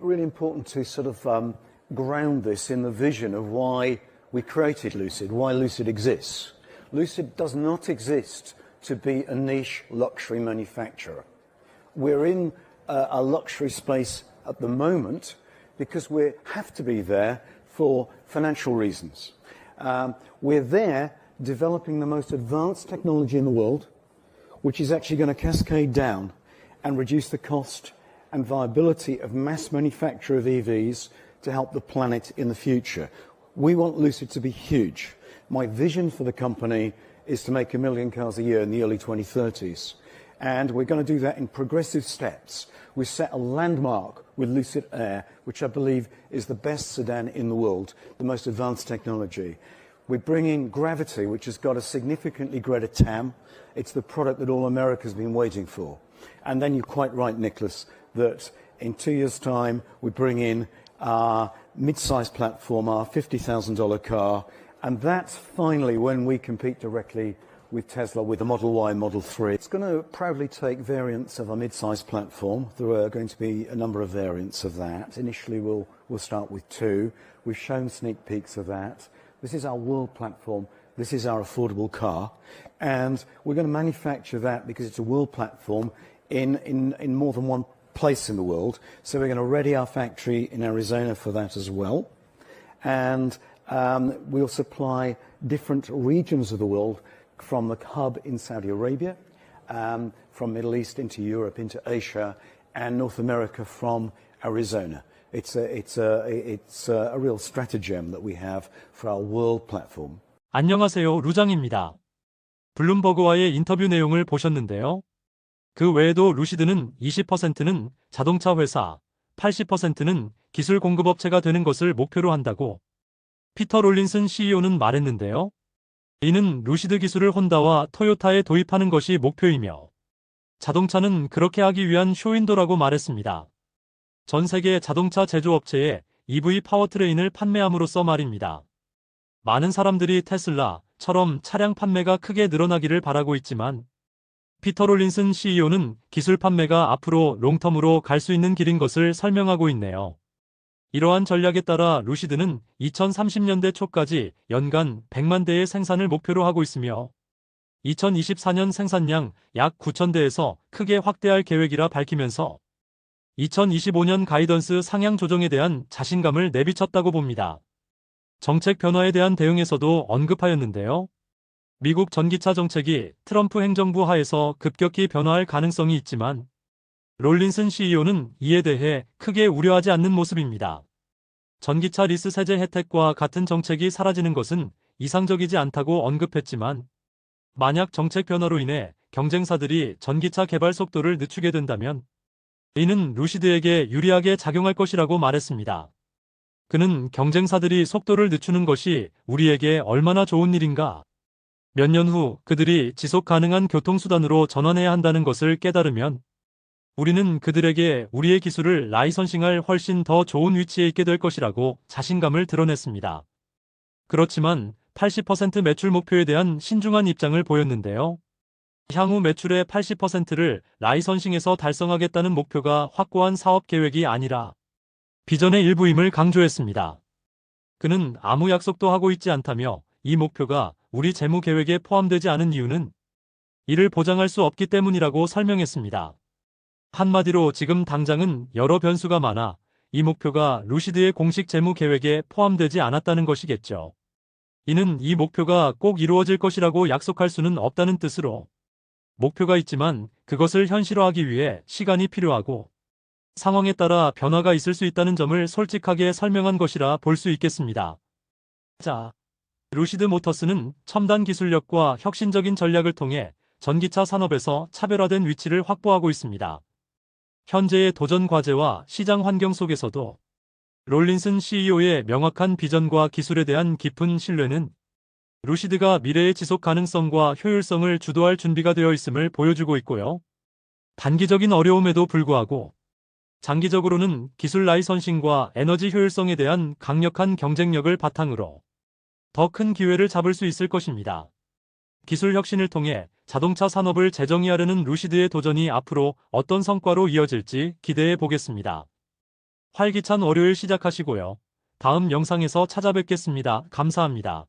really important to sort of um, ground this in the vision of why we created Lucid, why Lucid exists. Lucid does not exist to be a niche luxury manufacturer. We're in uh, a luxury space at the moment because we have to be there for financial reasons. Um, we're there developing the most advanced technology in the world, which is actually going to cascade down and reduce the cost and viability of mass manufacture of EVs to help the planet in the future. We want Lucid to be huge. My vision for the company is to make a million cars a year in the early 2030s. And we're going to do that in progressive steps. We set a landmark with Lucid Air, which I believe is the best sedan in the world, the most advanced technology. We bring in Gravity, which has got a significantly greater TAM. It's the product that all America's been waiting for. And then you're quite right, Nicholas, that in two years' time, we bring in our mid-sized platform, our $50,000 car, and that's finally when we compete directly with Tesla with the Model Y Model 3. It's going to proudly take variants of our mid-sized platform. There are going to be a number of variants of that. Initially, we'll, we'll start with two. We've shown sneak peeks of that. This is our world platform. This is our affordable car. And we're going to manufacture that because it's a world platform in, in, in more than one place in the world. So we're going to ready our factory in Arizona for that as well. And um, we'll supply different regions of the world from the hub in Saudi Arabia, um, from Middle East into Europe, into Asia, and North America from Arizona. It's a, it's a, it's a real stratagem that we have for our world platform. 안녕하세요. 루장입니다. 블룸버그와의 인터뷰 내용을 보셨는데요. 그 외에도 루시드는 20%는 자동차 회사, 80%는 기술 공급업체가 되는 것을 목표로 한다고 피터 롤린슨 CEO는 말했는데요. 이는 루시드 기술을 혼다와 토요타에 도입하는 것이 목표이며 자동차는 그렇게 하기 위한 쇼윈도라고 말했습니다. 전 세계 자동차 제조업체에 EV 파워트레인을 판매함으로써 말입니다. 많은 사람들이 테슬라처럼 차량 판매가 크게 늘어나기를 바라고 있지만 피터 롤린슨 CEO는 기술 판매가 앞으로 롱텀으로 갈 수 있는 길인 것을 설명하고 있네요. 이러한 전략에 따라 루시드는 2030년대 초까지 연간 100만 대의 생산을 목표로 하고 있으며 2024년 생산량 약 9천 대에서 크게 확대할 계획이라 밝히면서 2025년 가이던스 상향 조정에 대한 자신감을 내비쳤다고 봅니다. 정책 변화에 대한 대응에서도 언급하였는데요. 미국 전기차 정책이 트럼프 행정부 하에서 급격히 변화할 가능성이 있지만 롤린슨 CEO는 이에 대해 크게 우려하지 않는 모습입니다. 전기차 리스 세제 혜택과 같은 정책이 사라지는 것은 이상적이지 않다고 언급했지만 만약 정책 변화로 인해 경쟁사들이 전기차 개발 속도를 늦추게 된다면 이는 루시드에게 유리하게 작용할 것이라고 말했습니다. 그는 경쟁사들이 속도를 늦추는 것이 우리에게 얼마나 좋은 일인가 몇 년 후 그들이 지속 가능한 교통수단으로 전환해야 한다는 것을 깨달으면 우리는 그들에게 우리의 기술을 라이선싱할 훨씬 더 좋은 위치에 있게 될 것이라고 자신감을 드러냈습니다. 그렇지만 80% 매출 목표에 대한 신중한 입장을 보였는데요. 향후 매출의 80%를 라이선싱에서 달성하겠다는 목표가 확고한 사업 계획이 아니라 비전의 일부임을 강조했습니다. 그는 아무 약속도 하고 있지 않다며 이 목표가 우리 재무 계획에 포함되지 않은 이유는 이를 보장할 수 없기 때문이라고 설명했습니다. 한마디로 지금 당장은 여러 변수가 많아 이 목표가 루시드의 공식 재무 계획에 포함되지 않았다는 것이겠죠. 이는 이 목표가 꼭 이루어질 것이라고 약속할 수는 없다는 뜻으로 목표가 있지만 그것을 현실화하기 위해 시간이 필요하고 상황에 따라 변화가 있을 수 있다는 점을 솔직하게 설명한 것이라 볼 수 있겠습니다. 자, 루시드 모터스는 첨단 기술력과 혁신적인 전략을 통해 전기차 산업에서 차별화된 위치를 확보하고 있습니다. 현재의 도전 과제와 시장 환경 속에서도 롤린슨 CEO의 명확한 비전과 기술에 대한 깊은 신뢰는 루시드가 미래의 지속 가능성과 효율성을 주도할 준비가 되어 있음을 보여주고 있고요. 단기적인 어려움에도 불구하고 장기적으로는 기술 라이선싱과 에너지 효율성에 대한 강력한 경쟁력을 바탕으로 더 큰 기회를 잡을 수 있을 것입니다. 기술 혁신을 통해 자동차 산업을 재정의하려는 루시드의 도전이 앞으로 어떤 성과로 이어질지 기대해 보겠습니다. 활기찬 월요일 시작하시고요. 다음 영상에서 찾아뵙겠습니다. 감사합니다.